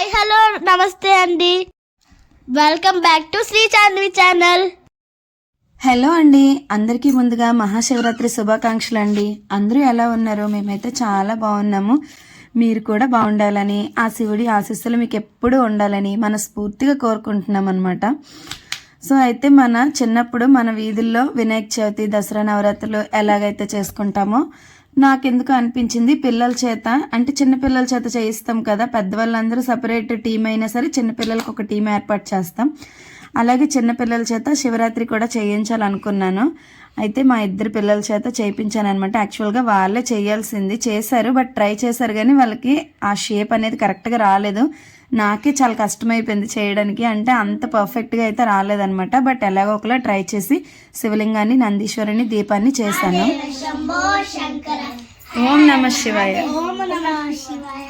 Hi hello నమస్తే అండి. Welcome back to Sri Chandavi channel hello అండి అందరికీ ముందుగా మహాశివరాత్రి శుభాకాంక్షలు అండి అందరూ ఎలా ఉన్నారు మేమైతే చాలా బాగున్నాము. మీరు కూడా బాగుండాలని ఆ శివుడి ఆశీస్సులు మీకు ఎప్పుడూ ఉండాలని మనస్ఫూర్తిగా కోరుకుంటున్నాం అనమాట సో అయితే మన చిన్నప్పుడు మన వీధుల్లో వినాయక చవితి దసరా నవరాత్రులు ఎలాగైతే చేసుకుంటామో నాకెందుకు అనిపించింది? పిల్లల చేత? అంటే చిన్నపిల్లల చేత చేయిస్తాం కదా పెద్దవాళ్ళందరూ సపరేట్ టీం అయినా సరే చిన్నపిల్లలకు ఒక టీం ఏర్పాటు చేస్తాం. అలాగే చిన్నపిల్లల చేత శివరాత్రి కూడా చేయించాలనుకున్నాను. అయితే మా ఇద్దరు పిల్లల చేత చేయించాను అనమాట యాక్చువల్గా వాళ్ళే చేయాల్సింది. చేశారు బట్ ట్రై చేశారు కానీ వాళ్ళకి ఆ షేప్ అనేది కరెక్ట్గా రాలేదు. నాకే చాలా కష్టమైపోయింది చేయడానికి. అంటే అంత పర్ఫెక్ట్గా అయితే రాలేదనమాట బట్ ఎలాగో ఒకలా ట్రై చేసి శివలింగాన్ని నందీశ్వరుని దీపాన్ని చేశాను. ఓం నమ శివాయ. ఓం నమ శివాయ.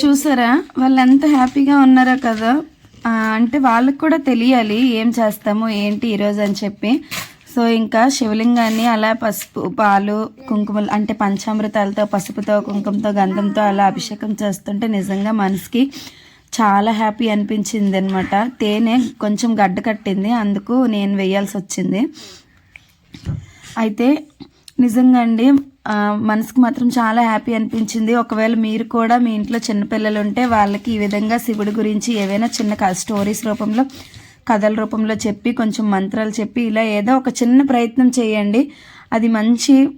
చూసారా? వాళ్ళు ఎంత హ్యాపీగా ఉన్నారా కదా. అంటే వాళ్ళకి కూడా తెలియాలి ఏం చేస్తాము ఏంటి ఈరోజు అని చెప్పి. సో ఇంకా శివలింగాన్ని అలా పసుపు పాలు కుంకుమలు అంటే పంచామృతాలతో పసుపుతో కుంకుమతో గంధంతో అలా అభిషేకం చేస్తుంటే నిజంగా మనసుకి చాలా హ్యాపీ అనిపించింది అనమాట తేనె కొంచెం గడ్డ కట్టింది అందుకు నేను వేయాల్సి వచ్చింది. అయితే నిజంగా అండి మనసుకు మాత్రం చాలా హ్యాపీ అనిపించింది. ఒకవేళ మీరు కూడా మీ ఇంట్లో చిన్నపిల్లలు ఉంటే వాళ్ళకి ఈ విధంగా శివుడి గురించి ఏవైనా చిన్న క- స్టోరీస్ రూపంలో కథల రూపంలో చెప్పి కొంచెం మంత్రాలు చెప్పి ఇలా ఏదో ఒక చిన్న ప్రయత్నం చేయండి. అది మంచి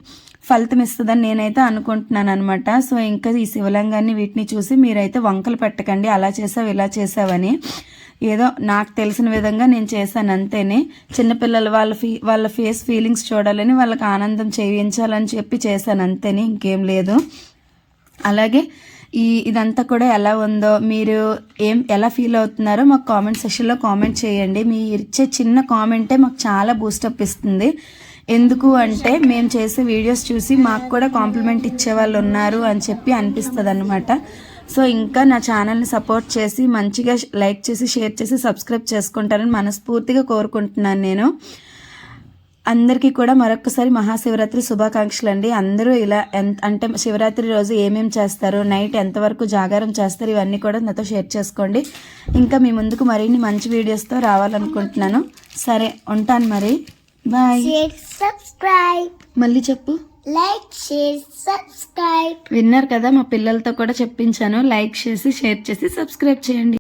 ఫలితం ఇస్తుందని నేనైతే అనుకుంటున్నాను అనమాట సో ఇంకా ఈ శివలింగాన్ని వీటిని చూసి మీరైతే వంకలు పెట్టకండి. అలా చేసావు ఇలా చేసావని. ఏదో నాకు తెలిసిన విధంగా నేను చేశాను అంతేనే. చిన్నపిల్లలు వాళ్ళ ఫీ వాళ్ళ ఫేస్ ఫీలింగ్స్ చూడాలని వాళ్ళకి ఆనందం చేయించాలని చెప్పి చేశాను అంతేనే ఇంకేం లేదు. అలాగే ఈ ఇదంతా కూడా ఎలా ఉందో మీరు ఏం ఎలా ఫీల్ అవుతున్నారో మాకు కామెంట్ సెక్షన్లో కామెంట్ చేయండి. మీరు ఇచ్చే చిన్న కామెంటే మాకు చాలా బూస్టప్ ఇస్తుంది. ఎందుకు అంటే మేము చేసే వీడియోస్ చూసి మాకు కూడా కాంప్లిమెంట్ ఇచ్చే వాళ్ళు ఉన్నారు అని చెప్పి అనిపిస్తుంది అనమాట సో ఇంకా నా ఛానల్ని సపోర్ట్ చేసి మంచిగా లైక్ చేసి షేర్ చేసి సబ్స్క్రైబ్ చేసుకుంటారని మనస్ఫూర్తిగా కోరుకుంటున్నాను నేను. అందరికీ కూడా మరొకసారి మహాశివరాత్రి శుభాకాంక్షలు అండి అందరూ ఇలా ఎంత అంటే శివరాత్రి రోజు ఏమేమి చేస్తారు నైట్ ఎంతవరకు జాగారం చేస్తారు ఇవన్నీ కూడా నాతో షేర్ చేసుకోండి. ఇంకా మీ ముందుకు మరిన్ని మంచి వీడియోస్తో రావాలనుకుంటున్నాను. సరే ఉంటాను మరి. బాయ్. షేర్ సబ్స్క్రైబ్ మళ్ళీ చెప్పు. లైక్ షేర్ సబ్స్క్రైబ్ విన్నారు కదా మా పిల్లలతో కూడా చెప్పించాను. లైక్ చేసి షేర్ చేసి సబ్స్క్రైబ్ చేయండి.